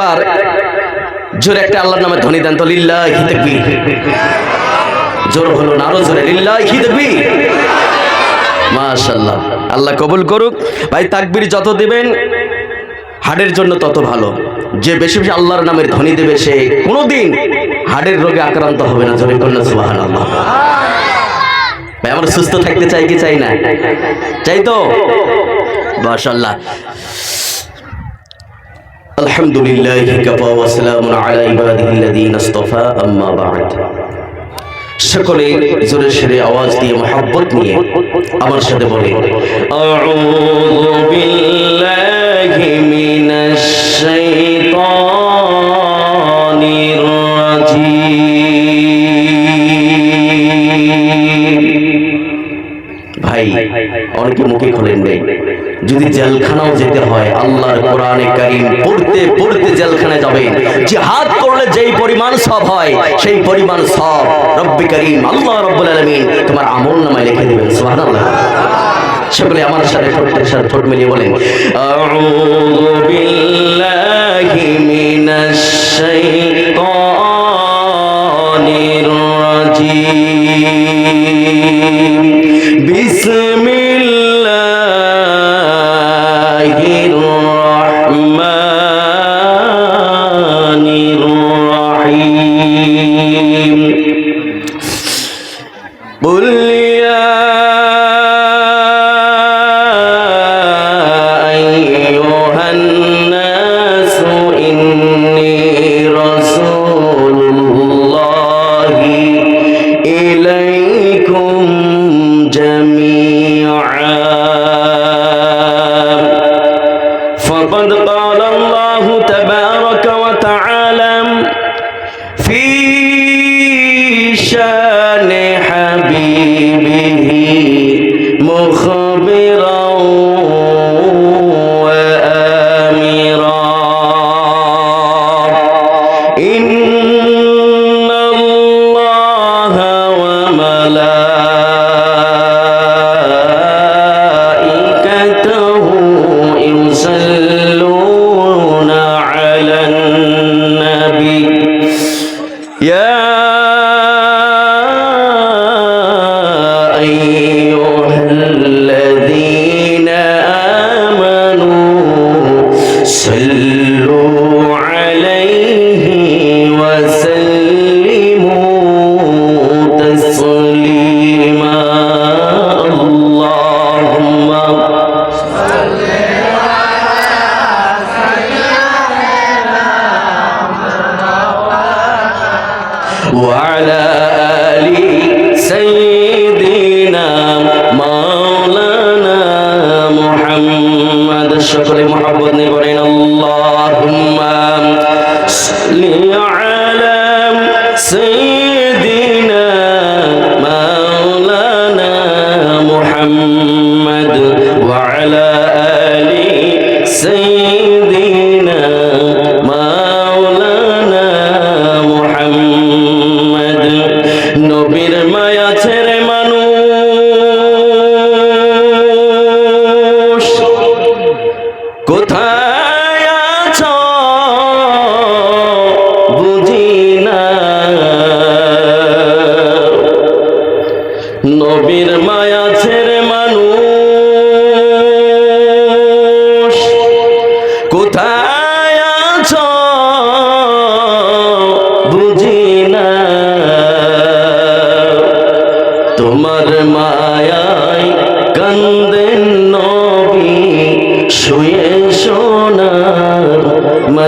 বার জোরে একটা আল্লাহর নামে ধ্বনি দেন তো, লিল্লাহি তাকবীর। জোর হলো না, আরও জোরে, লিল্লাহি তাকবীর। মাশাআল্লাহ, আল্লাহ কবুল করুক। ভাই, তাকবীর যত দিবেন, হাড়ের জন্য তত ভালো। যে বেশি বেশি আল্লাহর নামের ধ্বনি দেবে, সে কোনোদিন হাড়ের রোগে আক্রান্ত হবে না, জোরে কন্যা সুবহানাল্লাহ। ভাই, আমরা সুস্থ থাকতে চাই কি চাই না? চাই তো? মাশাআল্লাহ। الحمد لله كفى وسلام على عباده الذين اصطفى أما بعد সকলে জোরে সেরে আওয়াজ দিয়ে মোহাব্বত নিয়ে আমার সাথে বলে আউযু বিল্লাহি মিনাশ শাইতানির জেলখানাও যেতে হয়। আল্লাহর কোরআনে কারীম পড়তে পড়তে জেলখানায় যাবে। জিহাদ করলে যেই পরিমাণ সব হয়, সেই পরিমাণ সব রব্বি করিম, আল্লাহ রব্বুল আলামিন তোমার আমল নামায় লিখে দেবেন। সুবহানাল্লাহ। সকলে আমার সাথে ঠোঁটের সাথে ঠোঁট মিলিয়ে বলেন, আউযু বিল্লাহি فقد قال الله تبارك মুহাম্মদ সকলে মুহাম্মদ নিয়ে বলেন আল্লাহুম্মা সাল্লি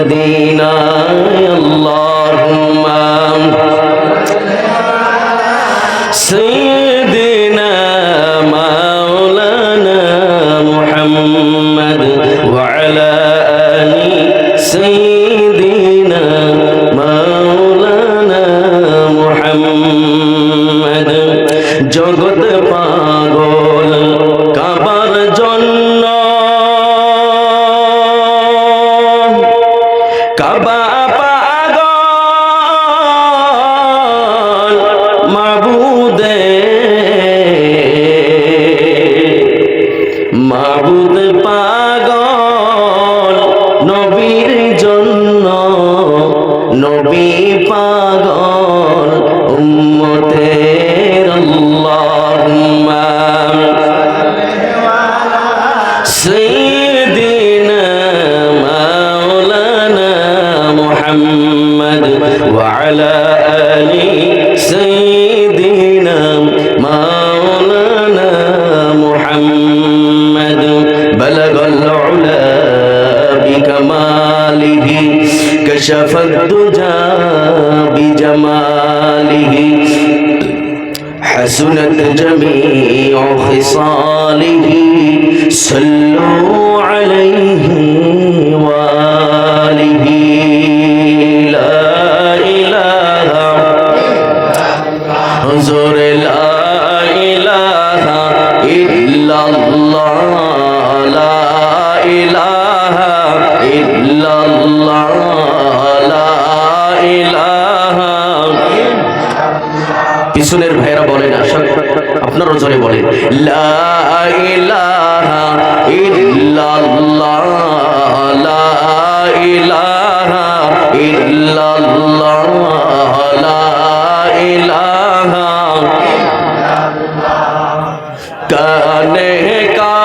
de মাবুদ পাগল كشف الدجى بجماله. حسنت جميع خصاله. صلوا عليه وآله. لا إله حضور لا إله إلا الله. পিছনের ভাইয়েরা বলেন আসল আপনারও জোরে বলেন। লা লা কানে কারে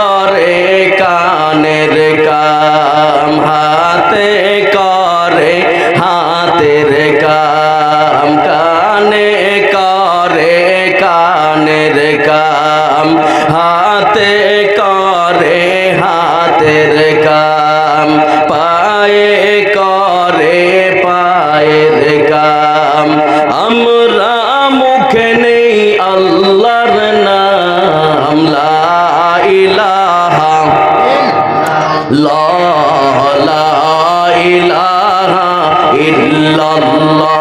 হাতে করে হাতের কাম পায়ে করে পায়ের কাম আমরা মুখে নেই আল্লাহর নাম লা ইলাহা লা ইলাহা ইল্লাল্লাহ।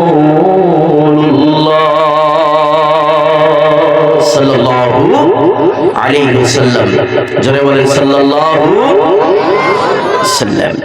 আলাইহি ওয়াসাল্লাম। জোরে বলেন সাল্লাল্লাহু সাল্লাম